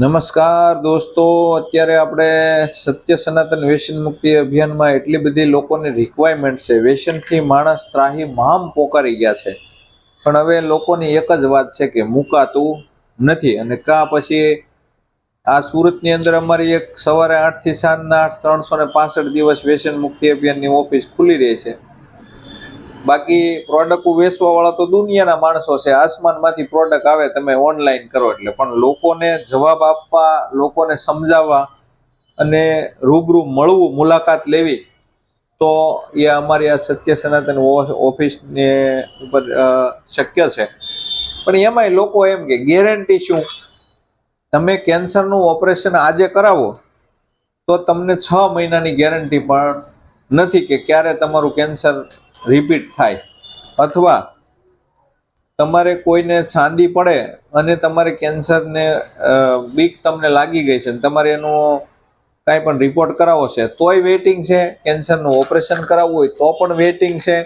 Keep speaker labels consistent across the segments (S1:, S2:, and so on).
S1: નમસ્કાર દોસ્તો, અત્યારે આપણે સત્ય સનાતન વ્યસન મુક્તિ અભિયાનમાં એટલી બધી લોકોની રિક્વાયરમેન્ટ છે. વ્યસનથી માણસ ત્રાહી મામ પોકારી ગયા છે. પણ હવે લોકોની એક જ વાત છે કે મુકાતું નથી અને કા પછી આ સુરતની અંદર અમારી એક સવારે આઠથી સાંજના આઠ ત્રણસો ને પાસઠ દિવસ વ્યસન મુક્તિ અભિયાનની ઓફિસ ખુલી રહી છે. બાકી પ્રોડક્ટ વેચવા વાળા તો દુનિયાના માણસો છે. આસમાનમાંથી પ્રોડક્ટ આવે, તમે ઓનલાઈન કરો એટલે. પણ લોકોને જવાબ આપવા, લોકોને સમજાવવા અને રૂબરૂ મળવું, મુલાકાત લેવી, તો એ અમારી આ સત્ય સનાતન ઓફિસને ઉપર શક્ય છે. પણ એમાંય લોકો એમ કે, ગેરંટી શું? તમે કેન્સરનું ઓપરેશન આજે કરાવો, તો તમને છ મહિનાની ગેરંટી પણ નથી કે ક્યારે તમારું કેન્સર રિપીટ થાય. અથવા તમારે કોઈને સાંદી પડે અને તમારે કેન્સરને બીક તમને લાગી ગઈ છે તમારે એનું કાંઈ પણ રિપોર્ટ કરાવવો છે, તોય વેઇટિંગ છે કેન્સરનું ઓપરેશન કરાવવું હોય તો પણ વેઇટિંગ છે.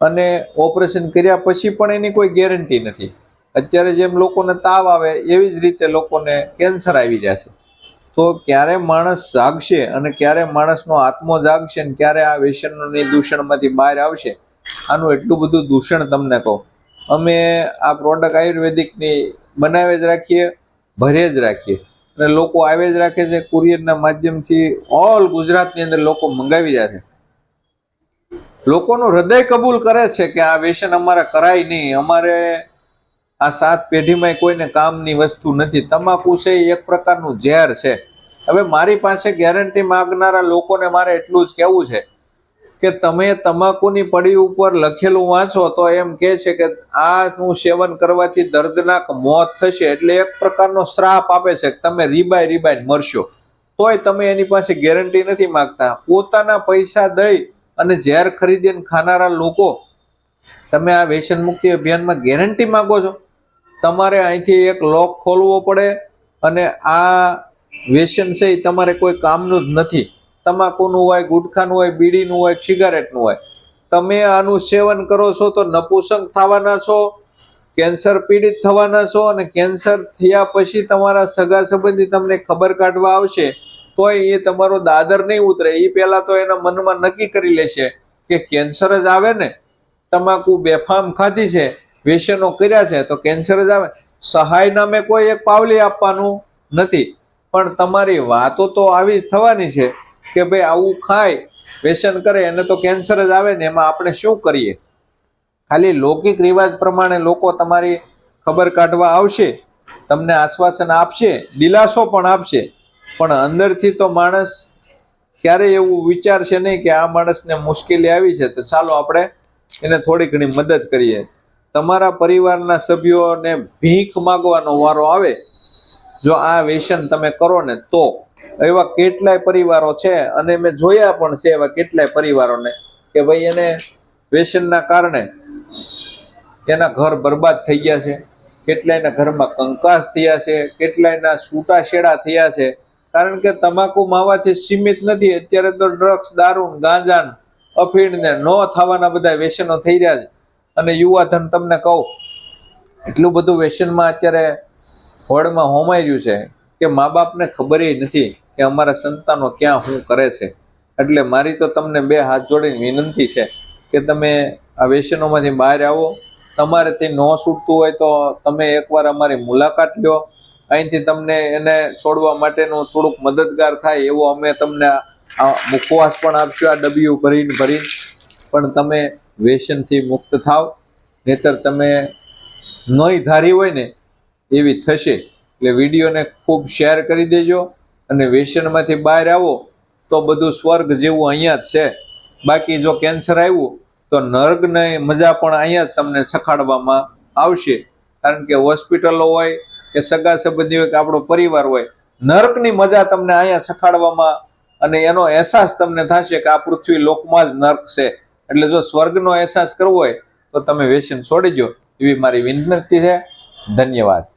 S1: અને ઓપરેશન કર્યા પછી પણ એની કોઈ ગેરંટી નથી. અત્યારે જેમ લોકોને તાવ આવે એવી જ રીતે લોકોને કેન્સર આવી જાય છે. તો ક્યારે માણસ જાગશે અને ક્યારે માણસનો આત્મો જાગશે અને ક્યારે આ વ્યસનની દૂષણમાંથી બહાર આવશે, આનું એટલું બધું દૂષણ તમને કહું. અમે આ પ્રોડક્ટ આયુર્વેદિકની બનાવે જ રાખીએ, ભરે જ રાખીએ. અને લોકો આવે જ રાખે છે, કુરિયરના માધ્યમથી ઓલ ગુજરાતની અંદર લોકો મંગાવી રહ્યા છે. લોકોનું હૃદય કબૂલ કરે છે કે આ વ્યસન અમારે કરાય નહીં. અમારે આ સાત પેઢીમાં કોઈને કામની વસ્તુ નથી. તમાકુ છે એ એક પ્રકારનું ઝેર છે. હવે મારી પાસે ગેરંટી માંગનારા લોકોને મારે એટલું જ કહેવું છે કે તમે તમાકુની પડી ઉપર લખેલું વાંચો તો એમ કહે છે કે આનું સેવન કરવાથી દર્દનાક મોત થશે એટલે એક પ્રકારનો શ્રાપ આપે છે કે તમે રીબાય રીબાય મરશો. તોય તમે એની પાસે ગેરંટી નથી માંગતા. પોતાના પૈસા દઈ અને ઝેર ખરીદીને ખાનારા લોકો, તમે આ વ્યસન મુક્તિ અભિયાનમાં ગેરંટી માંગો છો? તમારે અહીંથી એક લોક ખોલવો પડે અને આ વ્યસન છે એ તમારે કોઈ કામનું જ નથી. તમાકુનું હોય, ગુટખાનું હોય, બીડીનું હોય, સિગારેટનું હોય. તમે આનું સેવન કરો છો તો નપુસંગ થવાના છો, કેન્સર પીડિત થવાના છો અને કેન્સર થયા પછી તમારા સગા સંબંધી તમને ખબર કાઢવા આવશે, તોય એ તમારો દાદર નહીં ઉતરે. એ પહેલાં તો એના મનમાં નક્કી કરી લેશે કે કેન્સર જ આવે ને. તમાકુ બેફામ ખાધી છે વ્યસનો કર્યા છે તો કેન્સર જ આવે. સહાય નામે કોઈ એક પાવલી આપવાનું નથી. પણ તમારી વાતો તો આવી થવાની છે કે ભાઈ આવું ખાય વ્યસન કરે, એને તો કેન્સર જ આવે ને એમાં આપણે શું કરીએ? ખાલી લૌકિક રિવાજ પ્રમાણે લોકો તમારી ખબર કાઢવા આવશે, તમને આશ્વાસન આપશે, દિલાસો પણ આપશે. પણ અંદરથી તો માણસ ક્યારેય એવું વિચારશે નહીં કે આ માણસને મુશ્કેલી આવી છે. તો ચાલો આપણે એને થોડી ઘણી મદદ કરીએ. તમારા પરિવારના સભ્યોને ભીખ માગવાનો વારો આવે, જો આ વ્યસન તમે કરો ને તો. એવા કેટલાય પરિવારો છે, અને મેં જોયા પણ છે એવા કેટલાય પરિવારોને કે ભાઈ એને વ્યસનના કારણે એના ઘર બરબાદ થઈ ગયા છે કેટલાયના ઘરમાં કંકાસ થયા છે કેટલાયના છૂટાછેડા થયા છે. કારણ કે તમાકુ માવાથી સીમિત નથી, અત્યારે તો ડ્રગ્સ દારૂ ગાંજા ને અફીણ ને ન થવાના બધા વ્યસનો થઈ રહ્યા છે. અને યુવાધન તમને કહું, એટલું બધું વ્યસનમાં અત્યારે હોડમાં હોમાઈ રહ્યું છે કે મા બાપને ખબર નથી કે અમારા સંતાનો ક્યાં શું કરે છે. એટલે મારી તો તમને બે હાથ જોડીને વિનંતી છે કે તમે આ વ્યસનોમાંથી બહાર આવો. તમારેથી ન છૂટતું હોય તો તમે એકવાર અમારી મુલાકાત લો અહીંથી તમને એને છોડવા માટેનું થોડુંક મદદગાર થાય એવો અમે તમને આ મુખવાસ પણ આપશું, આ ડબિયું ભરીને ભરીને. પણ તમે વ્યસનથી મુક્ત થાવ. નહીતર તમે નોય ધારી હોય ને, એવી થશે. એટલે વિડીયોને ખૂબ શેર કરી દેજો અને વ્યસનમાંથી બહાર આવો તો બધું સ્વર્ગ જેવું અહીંયા જ છે. બાકી જો કેન્સર આવ્યું, તો નર્ગને મજા પણ અહીંયા જ તમને સખાડવામાં આવશે. કારણ કે હોસ્પિટલો હોય કે સગા સંબંધી હોય કે આપણો પરિવાર હોય નર્કની મજા તમને અહીંયા સખાડવામાં અને એનો અહેસાસ તમને થશે કે આ પૃથ્વી લોકમાં જ નર્ક છે. એટલે જો સ્વર્ગનો અહેસાસ કરવો હોય, તો તમે વ્યસન છોડી દો એવી મારી વિનંતી છે. ધન્યવાદ.